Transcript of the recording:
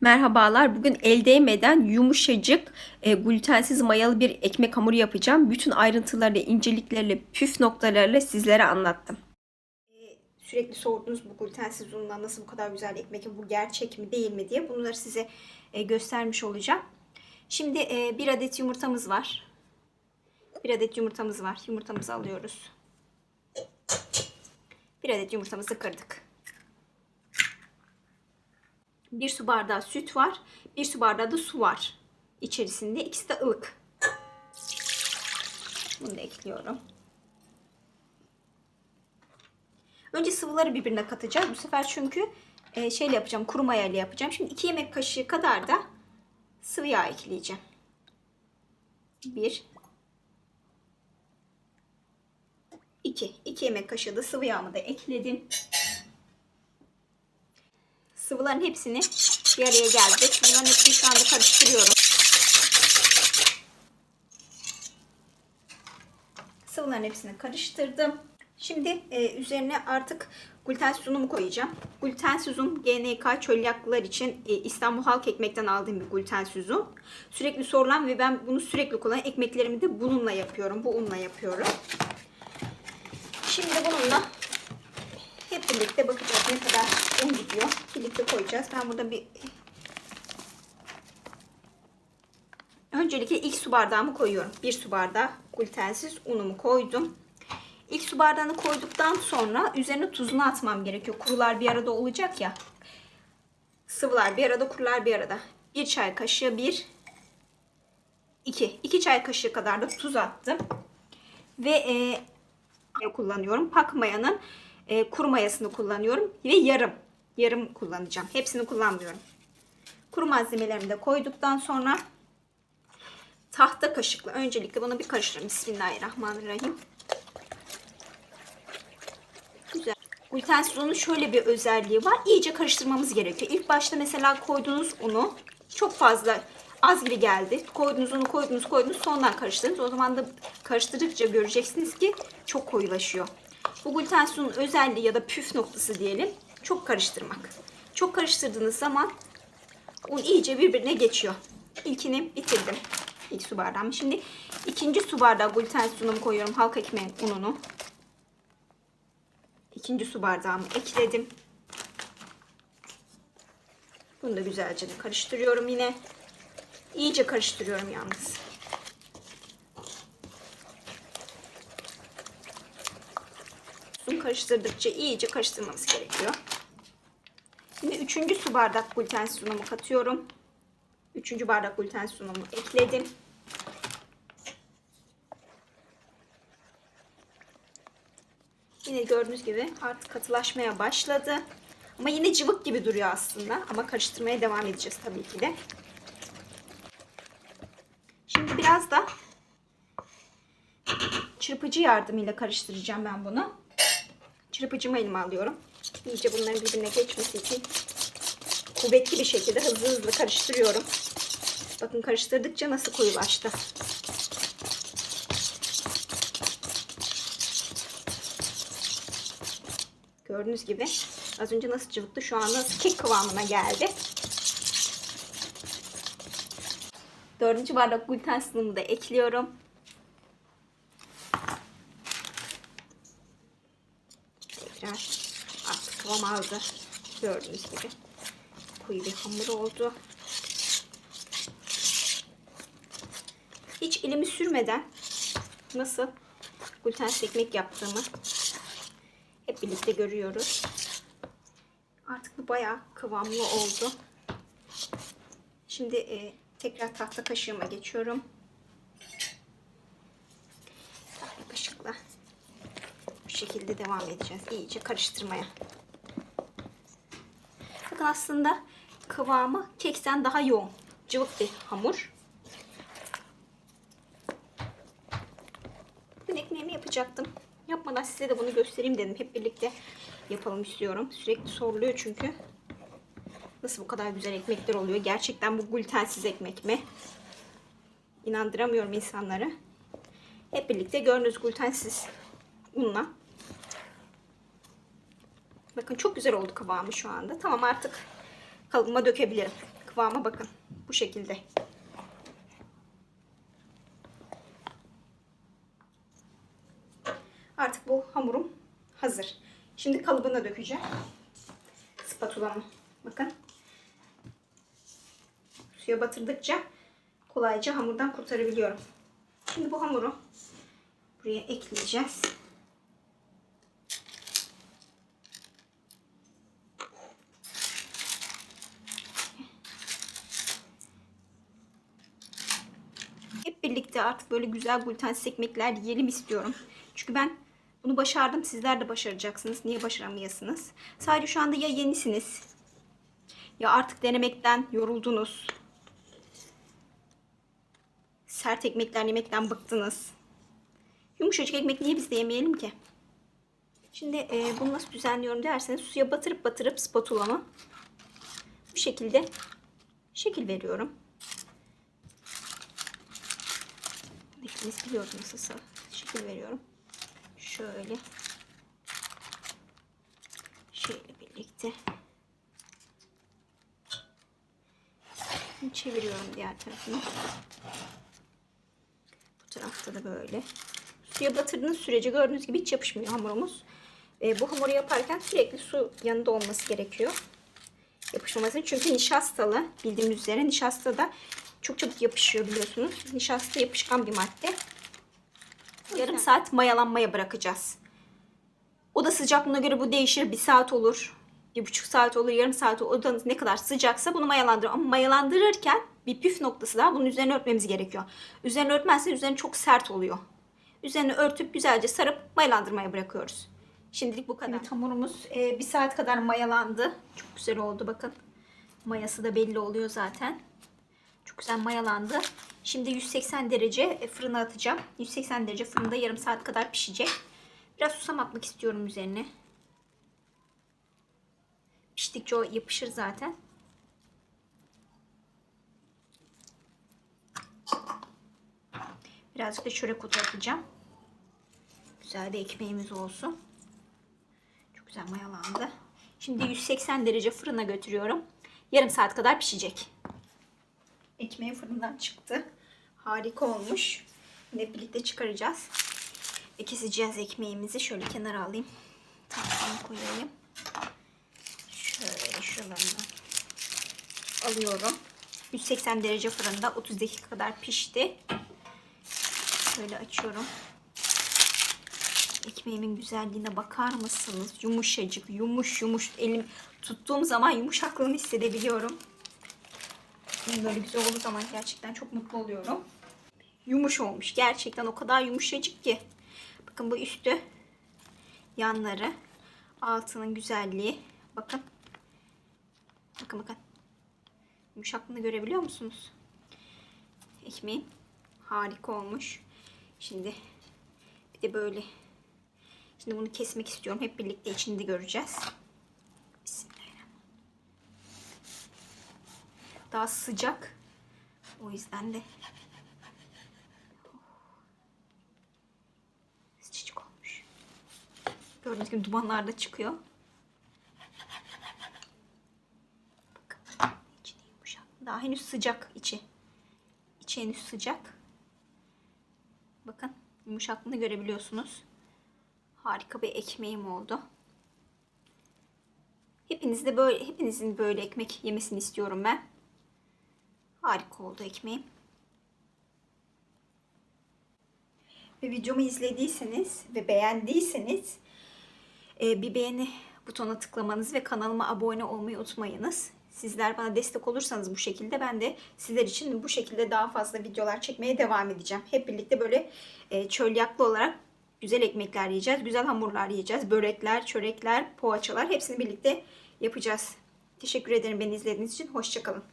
Merhabalar. Bugün el değmeden yumuşacık, e, glutensiz mayalı bir ekmek hamuru yapacağım. Bütün ayrıntılarıyla, incelikleriyle, püf noktalarıyla sizlere anlattım. Sürekli sorduğunuz bu glutensiz unla nasıl bu kadar güzel ekmek bu gerçek mi değil mi diye bunları size e, göstermiş olacağım. Şimdi e, bir adet yumurtamız var. Bir adet yumurtamız var. Yumurtamızı alıyoruz. Bir adet yumurtamızı kırdık. Bir su bardağı süt var. Bir su bardağı da su var. içerisinde. İkisi de ılık. Bunu da ekliyorum. Önce sıvıları birbirine katacağız. Bu sefer çünkü e, şeyle yapacağım. Kuru mayayla yapacağım. Şimdi 2 yemek kaşığı kadar da sıvı yağ ekleyeceğim. 1 2 2 yemek kaşığı da sıvı yağımı da ekledim. Sıvıların hepsini bir araya geldi. Sıvıların hepsini şu anda karıştırıyorum. Sıvıların hepsini karıştırdım. Şimdi e, üzerine artık glutensiz unumu koyacağım. Glutensiz un GNK çölyaklılar için e, İstanbul Halk Ekmek'ten aldığım bir glutensiz un. Sürekli sorulan ve ben bunu sürekli kullanan ekmeklerimi de bununla yapıyorum. Bu unla yapıyorum. Şimdi bununla birlikte bakacağız ne kadar un gidiyor. Birlikte koyacağız. Ben burada bir Öncelikle ilk su bardağımı koyuyorum. Bir su bardağı glutensiz unumu koydum. İlk su bardağını koyduktan sonra üzerine tuzunu atmam gerekiyor. Kurular bir arada olacak ya. Sıvılar bir arada, kurular bir arada. Bir çay kaşığı, bir, iki. iki çay kaşığı kadar da tuz attım. Ve e, kullanıyorum. Pak mayanın e, kuru mayasını kullanıyorum. Ve yarım. Yarım kullanacağım. Hepsini kullanmıyorum. Kuru malzemelerimi de koyduktan sonra tahta kaşıkla öncelikle bunu bir karıştırın. Bismillahirrahmanirrahim. Güzel. Glutensiz unun şöyle bir özelliği var. İyice karıştırmamız gerekiyor. İlk başta mesela koyduğunuz unu çok fazla az gibi geldi. Koyduğunuz unu koydunuz koydunuz sondan karıştırdınız. O zaman da karıştırdıkça göreceksiniz ki çok koyulaşıyor. Bu glutensiz unun özelliği ya da püf noktası diyelim çok karıştırmak. Çok karıştırdığınız zaman un iyice birbirine geçiyor. İlkini bitirdim. İlk su bardağımı. Şimdi ikinci su bardağı glutensiz unumu koyuyorum. Halk ekmeğin ununu. İkinci su bardağımı ekledim. Bunu da güzelce karıştırıyorum yine. İyice karıştırıyorum yalnız. Karıştırdıkça iyice karıştırmamız gerekiyor. Şimdi üçüncü su bardak glutensiz unumu katıyorum. Üçüncü bardak glutensiz unumu ekledim. Yine gördüğünüz gibi artık katılaşmaya başladı. Ama yine cıvık gibi duruyor aslında. Ama karıştırmaya devam edeceğiz tabii ki de. Şimdi biraz da çırpıcı yardımıyla karıştıracağım ben bunu. Çırpıcımı elime alıyorum. İyice bunların birbirine geçmesi için kuvvetli bir şekilde hızlı hızlı karıştırıyorum. Bakın karıştırdıkça nasıl koyulaştı. Gördüğünüz gibi az önce nasıl cıvıktı şu anda kek kıvamına geldi. Dördüncü bardak gluten sınırımı da ekliyorum. Tekrar artık kıvam aldı. Gördüğünüz gibi koyu bir hamur oldu. Hiç elimi sürmeden nasıl glutensiz ekmek yaptığımı hep birlikte görüyoruz. Artık bu bayağı kıvamlı oldu. Şimdi e, tekrar tahta kaşığıma geçiyorum. Tahta kaşıkla şekilde devam edeceğiz. İyice karıştırmaya. Bakın aslında kıvamı kekten daha yoğun. Cıvık bir hamur. Bugün ekmeğimi yapacaktım. Yapmadan size de bunu göstereyim dedim. Hep birlikte yapalım istiyorum. Sürekli soruluyor çünkü. Nasıl bu kadar güzel ekmekler oluyor? Gerçekten bu glutensiz ekmek mi? İnandıramıyorum insanları. Hep birlikte gördüğünüz glutensiz unla. Bakın çok güzel oldu kıvamı şu anda. Tamam artık kalıbıma dökebilirim. kıvama bakın. Bu şekilde. Artık bu hamurum hazır. Şimdi kalıbına dökeceğim. Spatulamı. Bakın. Suya batırdıkça kolayca hamurdan kurtarabiliyorum. Şimdi bu hamuru buraya ekleyeceğiz. Birlikte artık böyle güzel glutensiz ekmekler yiyelim istiyorum. Çünkü ben bunu başardım. Sizler de başaracaksınız. Niye başaramayasınız? Sadece şu anda ya yenisiniz ya artık denemekten yoruldunuz. Sert ekmekler yemekten bıktınız. Yumuşacık ekmek niye biz de yemeyelim ki? Şimdi e, bunu nasıl düzenliyorum derseniz suya batırıp batırıp spatulamı bu şekilde şekil veriyorum. Hepiniz biliyorsunuz nasıl şekil veriyorum. Şöyle. Şöyle birlikte. Çeviriyorum diğer tarafını. Bu tarafta da böyle. Suya batırdığınız sürece gördüğünüz gibi hiç yapışmıyor hamurumuz. E, bu hamuru yaparken sürekli su yanında olması gerekiyor. Yapışmaması. Çünkü nişastalı. Bildiğimiz üzere nişasta da çok çabuk yapışıyor biliyorsunuz. Nişasta yapışkan bir madde. Yarım saat mayalanmaya bırakacağız. Oda sıcaklığına göre bu değişir. Bir saat olur. Bir buçuk saat olur, yarım saat olur. Odanız ne kadar sıcaksa bunu mayalandırın. Ama mayalandırırken bir püf noktası daha bunun üzerine örtmemiz gerekiyor. Üzerine örtmezseniz üzerine çok sert oluyor. Üzerine örtüp güzelce sarıp mayalandırmaya bırakıyoruz. Şimdilik bu kadar. Evet, hamurumuz e, bir saat kadar mayalandı. Çok güzel oldu bakın. Mayası da belli oluyor zaten. Çok güzel mayalandı. Şimdi 180 derece e, fırına atacağım. 180 derece fırında yarım saat kadar pişecek. Biraz susam atmak istiyorum üzerine. Piştikçe o yapışır zaten. Birazcık da çörek otu atacağım. Güzel bir ekmeğimiz olsun. Çok güzel mayalandı. Şimdi 180 derece fırına götürüyorum. Yarım saat kadar pişecek. Ekmeği fırından çıktı. Harika olmuş. Yine birlikte çıkaracağız. Ve keseceğiz ekmeğimizi. Şöyle kenara alayım. Tahtaya koyayım. Şöyle şuralarını alıyorum. 180 derece fırında 30 dakika kadar pişti. Şöyle açıyorum. Ekmeğimin güzelliğine bakar mısınız? Yumuşacık, yumuş yumuş. Elim tuttuğum zaman yumuşaklığını hissedebiliyorum. Böyle güzel olduğu zaman gerçekten çok mutlu oluyorum. Yumuş olmuş. Gerçekten o kadar yumuşacık ki. Bakın bu üstü, yanları, altının güzelliği. Bakın. Bakın bakın. Yumuşaklığını görebiliyor musunuz? Ekmeğim harika olmuş. Şimdi bir de böyle. Şimdi bunu kesmek istiyorum. Hep birlikte içinde göreceğiz. Bismillahirrahmanirrahim. Daha sıcak. O yüzden de sıcacık olmuş. Gördüğünüz gibi dumanlar da çıkıyor. Daha henüz sıcak içi. İçi henüz sıcak. Bakın yumuşaklığını görebiliyorsunuz. Harika bir ekmeğim oldu. Hepiniz de böyle hepinizin böyle ekmek yemesini istiyorum ben. Harika oldu ekmeğim. Ve videomu izlediyseniz ve beğendiyseniz e, bir beğeni butonuna tıklamanız ve kanalıma abone olmayı unutmayınız. Sizler bana destek olursanız bu şekilde ben de sizler için bu şekilde daha fazla videolar çekmeye devam edeceğim. Hep birlikte böyle e, çölyaklı olarak güzel ekmekler yiyeceğiz. Güzel hamurlar yiyeceğiz. Börekler, çörekler, poğaçalar hepsini birlikte yapacağız. Teşekkür ederim beni izlediğiniz için. Hoşçakalın.